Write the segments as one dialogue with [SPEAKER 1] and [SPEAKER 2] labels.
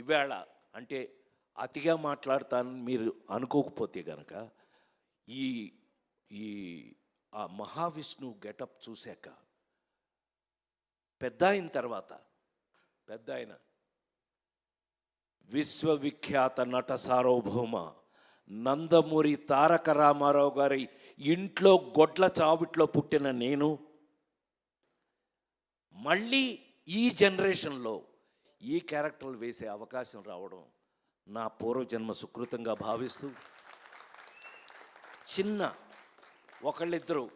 [SPEAKER 1] ఇవాళ అంటే అతిగా మాట్లాడతానని మీరు అనుకోకపోతే గనక ఈ ఈ ఆ మహావిష్ణు గెటప్ చూశాక పెద్ద అయిన తర్వాత పెద్ద ఆయన విశ్వవిఖ్యాత నట సార్వభౌమ నందమూరి తారక రామారావు గారి ఇంట్లో గొడ్ల చావిట్లో పుట్టిన నేను మళ్ళీ ఈ జనరేషన్లో ఈ క్యారెక్టర్లు వేసే అవకాశం రావడం నా పూర్వజన్మ సుకృతంగా భావిస్తూ చిన్న ఒకళ్ళిద్దరు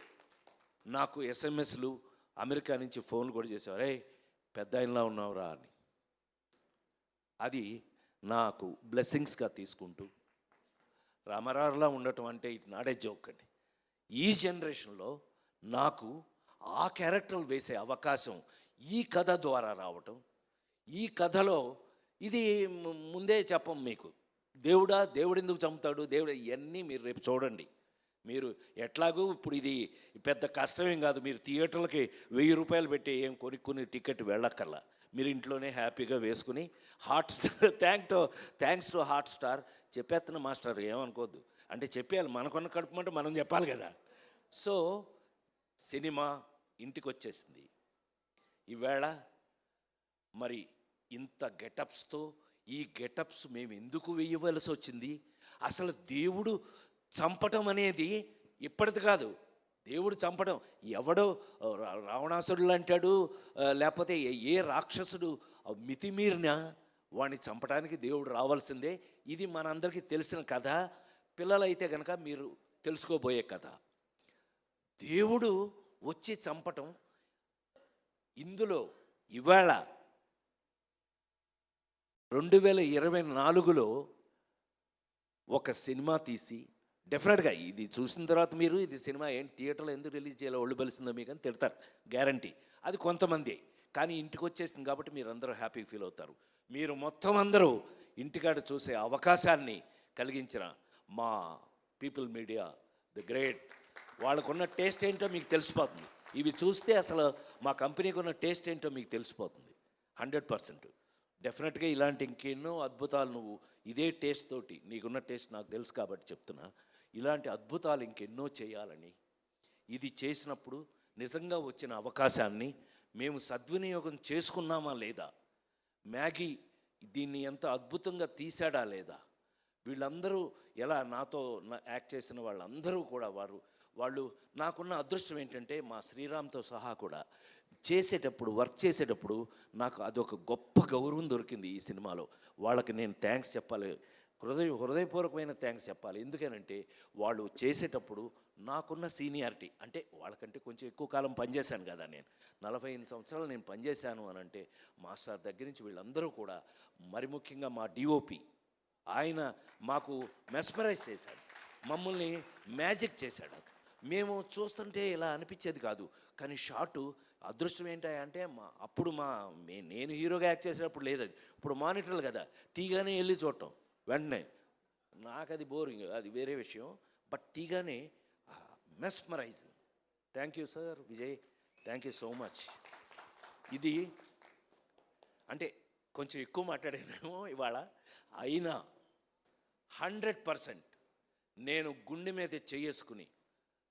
[SPEAKER 1] నాకు ఎస్ఎంఎస్లు అమెరికా నుంచి ఫోన్ కూడా చేసేవారు. రే పెద్ద ఆయనలా ఉన్నావురా అని. అది నాకు బ్లెస్సింగ్స్గా తీసుకుంటూ రామరారులా ఉండటం అంటే ఇట్ నాడే జోక్ అండి. ఈ జనరేషన్లో నాకు ఆ క్యారెక్టర్లు వేసే అవకాశం ఈ కథ ద్వారా రావటం ఈ కథలో ఇది ముందే చెప్పం మీకు. దేవుడా దేవుడు ఎందుకు చంపుతాడు? దేవుడు ఇవన్నీ మీరు రేపు చూడండి. మీరు ఎట్లాగూ ఇప్పుడు ఇది పెద్ద కష్టమేం కాదు. మీరు థియేటర్లకి వెయ్యి రూపాయలు పెట్టి ఏం కొనుక్కుని టికెట్ వెళ్ళక్కర్లా. మీరు ఇంట్లోనే హ్యాపీగా వేసుకుని hot star thank to thanks to hot star చెప్పేస్తున్న master ఏమనుకోవద్దు అంటే చెప్పేయాలి. మనకున్న కడుపుమంటే మనం చెప్పాలి కదా. సో సినిమా ఇంటికి వచ్చేసింది ఈవేళ మరి ఇంత గెటప్స్తో ఈ గెటప్స్ మేము ఎందుకు వేయవలసి వచ్చింది? అసలు దేవుడు చంపటం అనేది ఇప్పటిది కాదు. దేవుడు చంపడం ఎవడో రావణాసురుడు అంటాడు లేకపోతే ఏ- రాక్షసుడు మితిమీరిన వాడిని చంపడానికి దేవుడు రావాల్సిందే. ఇది మనందరికీ తెలిసిన కథ. పిల్లలైతే కనుక మీరు తెలుసుకోబోయే కథ. దేవుడు వచ్చి చంపటం ఇందులో ఇవాళ రెండు వేల ఇరవై నాలుగులో ఒక సినిమా తీసి డెఫినెట్గా ఇది చూసిన తర్వాత మీరు ఇది సినిమా ఏంటి థియేటర్లో ఎందుకు రిలీజ్ చేయాలో ఒళ్ళు బలిసిందో మీకు అని తిడతారు గ్యారంటీ. అది కొంతమంది. కానీ ఇంటికి వచ్చేసింది కాబట్టి మీరు అందరూ హ్యాపీ ఫీల్ అవుతారు. మీరు మొత్తం అందరూ ఇంటికాడ చూసే అవకాశాన్ని కలిగించిన మా పీపుల్ మీడియా ది గ్రేట్. వాళ్ళకున్న టేస్ట్ ఏంటో మీకు తెలిసిపోతుంది. ఇవి చూస్తే అసలు మా కంపెనీకి ఉన్న టేస్ట్ ఏంటో మీకు తెలిసిపోతుంది. Hundred percent. డెఫినెట్గా ఇలాంటి ఇంకెన్నో అద్భుతాలు నువ్వు ఇదే టేస్ట్ తోటి నీకున్న టేస్ట్ నాకు తెలుసు కాబట్టి చెప్తున్నా. ఇలాంటి అద్భుతాలు ఇంకెన్నో చేయాలని ఇది చేసినప్పుడు నిజంగా వచ్చిన అవకాశాన్ని మేము సద్వినియోగం చేసుకున్నామా లేదా? మ్యాగీ దీన్ని ఎంత అద్భుతంగా తీశాడా లేదా? వీళ్ళందరూ ఎలా నాతో నా- యాక్ట్ చేసిన వాళ్ళందరూ కూడా వారు వాళ్ళు నాకున్న అదృష్టం ఏంటంటే మా శ్రీరామ్తో సహా కూడా చేసేటప్పుడు వర్క్ చేసేటప్పుడు నాకు అదొక గొప్ప గౌరవం దొరికింది ఈ సినిమాలో. వాళ్ళకి నేను థ్యాంక్స్ చెప్పాలి. హృదయ హృదయపూర్వకమైన థ్యాంక్స్ చెప్పాలి. ఎందుకనంటే వాళ్ళు చేసేటప్పుడు నాకున్న సీనియారిటీ అంటే వాళ్ళకంటే కొంచెం ఎక్కువ కాలం పనిచేశాను కదా నేను. నలభై ఎనిమిది సంవత్సరాలు నేను పనిచేశాను అని అంటే మాస్టర్ దగ్గర నుంచి వీళ్ళందరూ కూడా మరి ముఖ్యంగా మా డిఓపి ఆయన మాకు మెస్మరైజ్ చేశాడు. మమ్మల్ని మ్యాజిక్ చేశాడు. మేము చూస్తుంటే ఇలా అనిపించేది కాదు. కానీ షాటు అదృష్టం ఏంటంటే అంటే మా అప్పుడు మా నేను హీరోగా యాక్ట్ చేసినప్పుడు లేదు అది. ఇప్పుడు మానిటర్లు కదా తీగానే వెళ్ళి చూడటం వెంటనే. నాకు అది బోరింగ్ అది వేరే విషయం. But తీగానే mesmerising. Thank you sir Vijay. Thank you so much. ఇది అంటే కొంచెం ఎక్కువ మాట్లాడానేమో ఇవాళ. అయినా హండ్రెడ్ పర్సెంట్ నేను గుండె మీద చేసుకుని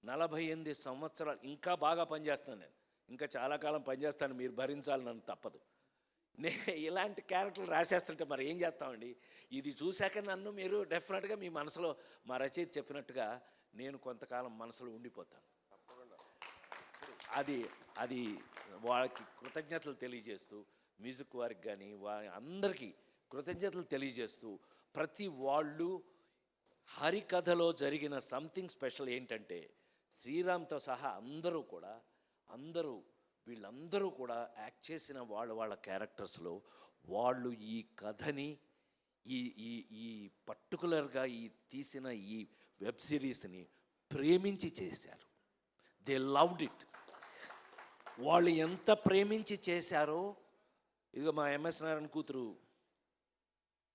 [SPEAKER 1] నలభై ఎనిమిది సంవత్సరాలు ఇంకా బాగా పనిచేస్తాను నేను. ఇంకా చాలా కాలం పనిచేస్తాను మీరు భరించాలి నన్ను తప్పదు. నే ఇలాంటి క్యారెక్టర్లు రాసేస్తుంటే మరి ఏం చేస్తామండి? ఇది చూశాక నన్ను మీరు డెఫినెట్గా మీ మనసులో మా రచయిత చెప్పినట్టుగా నేను కొంతకాలం మనసులో ఉండిపోతాను. అది అది వాళ్ళకి కృతజ్ఞతలు తెలియజేస్తూ మ్యూజిక్ వారికి కానీ వారి అందరికీ కృతజ్ఞతలు తెలియజేస్తూ ప్రతి వాళ్ళు హరికథలో జరిగిన సంథింగ్ స్పెషల్ ఏంటంటే శ్రీరామ్తో సహా అందరూ కూడా అందరూ వీళ్ళందరూ కూడా యాక్ట్ చేసిన వాళ్ళ వాళ్ళ క్యారెక్టర్స్లో వాళ్ళు ఈ కథని ఈ ఈ ఈ పర్టికులర్గా ఈ తీసిన ఈ వెబ్ సిరీస్ని ప్రేమించి చేశారు. దే లవ్డ్ ఇట్ వాళ్ళు ఎంత ప్రేమించి చేశారో ఇదిగో మా ఎంఎస్ నారాయణ కూతురు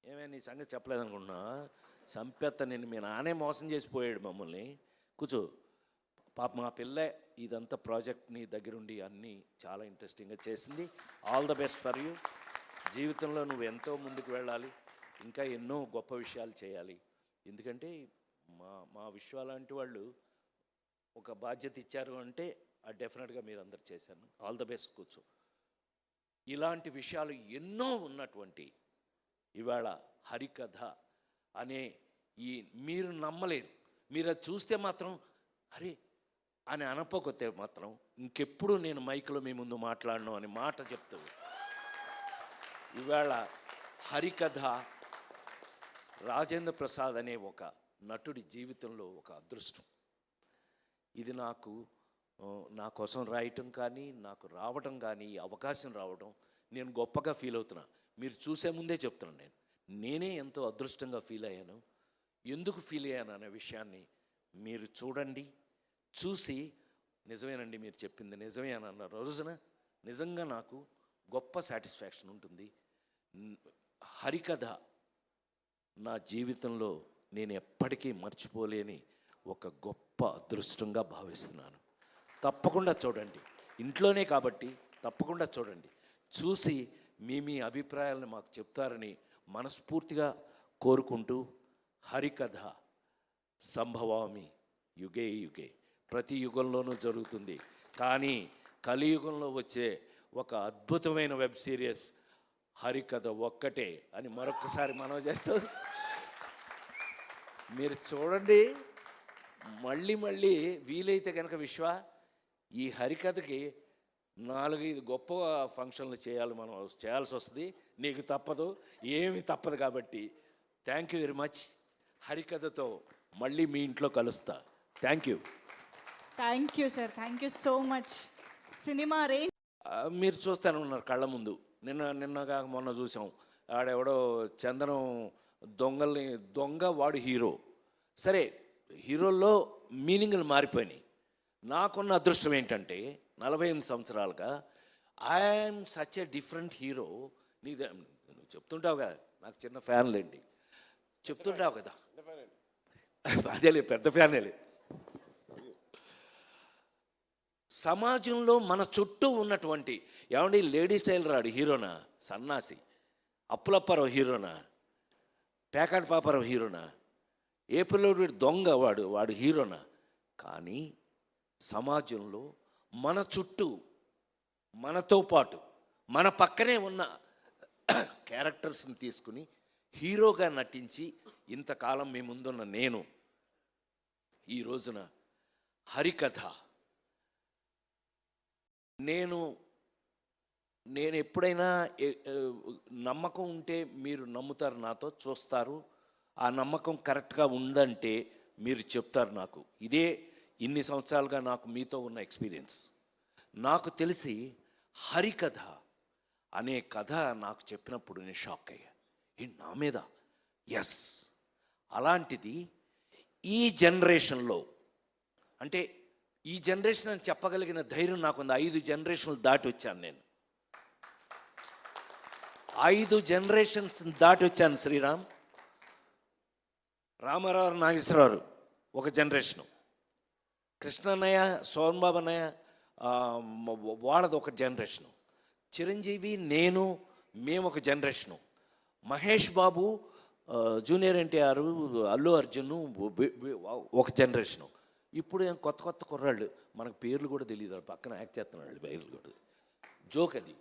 [SPEAKER 1] ఏమైనా నీ సంగతి చెప్పలేదనుకుంటున్నా సంపెత్త నేను మీ నానే మోసం చేసిపోయాడు మమ్మల్ని. కూర్చో. పాప మా పిల్ల ఇదంతా ప్రాజెక్ట్ నీ దగ్గరుండి అన్నీ చాలా ఇంట్రెస్టింగ్గా చేసింది. All the best for you జీవితంలో నువ్వు ఎంతో ముందుకు వెళ్ళాలి. ఇంకా ఎన్నో గొప్ప విషయాలు చేయాలి. ఎందుకంటే మా మా విశ్వ లాంటి వాళ్ళు ఒక బాధ్యత ఇచ్చారు అంటే అది డెఫినెట్గా మీరు అందరు చేశాను ఆల్ ద బెస్ట్ కూర్చో. ఇలాంటి విషయాలు ఎన్నో ఉన్నటువంటి ఇవాళ హరికథ అనే ఈ మీరు నమ్మలేరు. మీరు అది చూస్తే మాత్రం అరే అని అనపోతే మాత్రం ఇంకెప్పుడు నేను మైక్లో మీ ముందు మాట్లాడను అని మాట చెప్తూ ఇవాళ హరికథ రాజేంద్ర ప్రసాద్ అనే ఒక నటుడి జీవితంలో ఒక అదృష్టం. ఇది నాకు నా కోసం రాయటం కానీ నాకు రావటం కానీ అవకాశం రావడం నేను గొప్పగా ఫీల్ అవుతున్నా. మీరు చూసే ముందే చెప్తున్నాను నేను. నేనే ఎంతో అదృష్టంగా ఫీల్ అయ్యాను. ఎందుకు ఫీల్ అయ్యాను అనే విషయాన్ని మీరు చూడండి. చూసి నిజమేనండి మీరు చెప్పింది నిజమే అని అన్న రోజున నిజంగా నాకు గొప్ప సాటిస్ఫాక్షన్ ఉంటుంది. హరికథ నా జీవితంలో నేను ఎప్పటికీ మర్చిపోలేని ఒక గొప్ప అదృష్టంగా భావిస్తున్నాను. తప్పకుండా చూడండి. ఇంట్లోనే కాబట్టి తప్పకుండా చూడండి. చూసి మీ మీ అభిప్రాయాలను మాకు చెప్తారని మనస్ఫూర్తిగా కోరుకుంటూ హరికథ సంభవామి యుగే యుగే. ప్రతి యుగంలోనూ జరుగుతుంది. కానీ కలియుగంలో వచ్చే ఒక అద్భుతమైన వెబ్ సిరీస్ హరికథ ఒక్కటే అని మరొకసారి మనం చేస్తాం మీరు చూడండి. మళ్ళీ మళ్ళీ వీలైతే కనుక విశ్వ ఈ హరికథకి నాలుగైదు గొప్ప ఫంక్షన్లు చేయాలి మనం చేయాల్సి వస్తుంది. నీకు తప్పదు ఏమి తప్పదు కాబట్టి. Thank you very much. హరికథతో మళ్ళీ మీ ఇంట్లో కలుస్తా. Thank you.
[SPEAKER 2] Thank you sir thank you so much cinema range
[SPEAKER 1] మీరు చూస్తూనే ఉన్నారు కళ్ళ ముందు. నిన్న నిన్నగా మొన్న చూసాం. ఆడెవడో చందనం దొంగల్ని దొంగ వాడు హీరో. సరే హీరోల్లో మీనింగ్లు మారిపోయినాయి. నాకున్న అదృష్టం ఏంటంటే నలభై ఎనిమిది సంవత్సరాలుగా I'm such a different hero నీ నువ్వు చెప్తుంటావు కదా నాకు చిన్న ఫ్యాన్లేండి. చెప్తుంటావు కదా. అదేలే పెద్ద ఫ్యానేలే. సమాజంలో మన చుట్టూ ఉన్నటువంటి ఏమండి లేడీ స్టైల్ రాడు హీరోనా? సన్నాసి. అప్పులప్పారావు హీరోనా? పేకాట్ పాపారావు హీరోనా? ఏ పిల్లోడు దొంగ వాడు వాడు హీరోనా? కానీ సమాజంలో మన చుట్టూ మనతో పాటు మన పక్కనే ఉన్న క్యారెక్టర్స్ని తీసుకుని హీరోగా నటించి ఇంతకాలం మీ ముందున్న నేను ఈ రోజున హరికథ నేను నేను ఎప్పుడైనా నమ్మకం ఉంటే మీరు నమ్ముతారు నాతో చూస్తారు. ఆ నమ్మకం కరెక్ట్గా ఉందంటే మీరు చెప్తారు నాకు. ఇదే ఇన్ని సంవత్సరాలుగా నాకు మీతో ఉన్న ఎక్స్పీరియన్స్. నాకు తెలిసి హరికథ అనే కథ నాకు చెప్పినప్పుడు నేను షాక్ అయ్యా. నా మీద? ఎస్. అలాంటిది ఈ జనరేషన్లో అంటే ఈ జనరేషన్ అని చెప్పగలిగిన ధైర్యం నాకుంది. ఐదు జనరేషన్లు దాటి వచ్చాను నేను. ఐదు జనరేషన్స్ దాటి వచ్చాను శ్రీరామ్. రామారావు నాగేశ్వరరావు ఒక జనరేషను కృష్ణన్నయ్య సోన్బాబు అన్నయ్య వాళ్ళది ఒక జనరేషను చిరంజీవి నేను మేము ఒక జనరేషను మహేష్ బాబు జూనియర్ ఎన్టీఆర్ అల్లు అర్జున్ ఒక జనరేషను ఇప్పుడు ఏం కొత్త కొత్త కుర్రాళ్ళు. మనకు పేర్లు కూడా తెలియదు పక్కన యాక్ట్ చేస్తున్నాడు పేర్లు కూడా. జోక్ అది.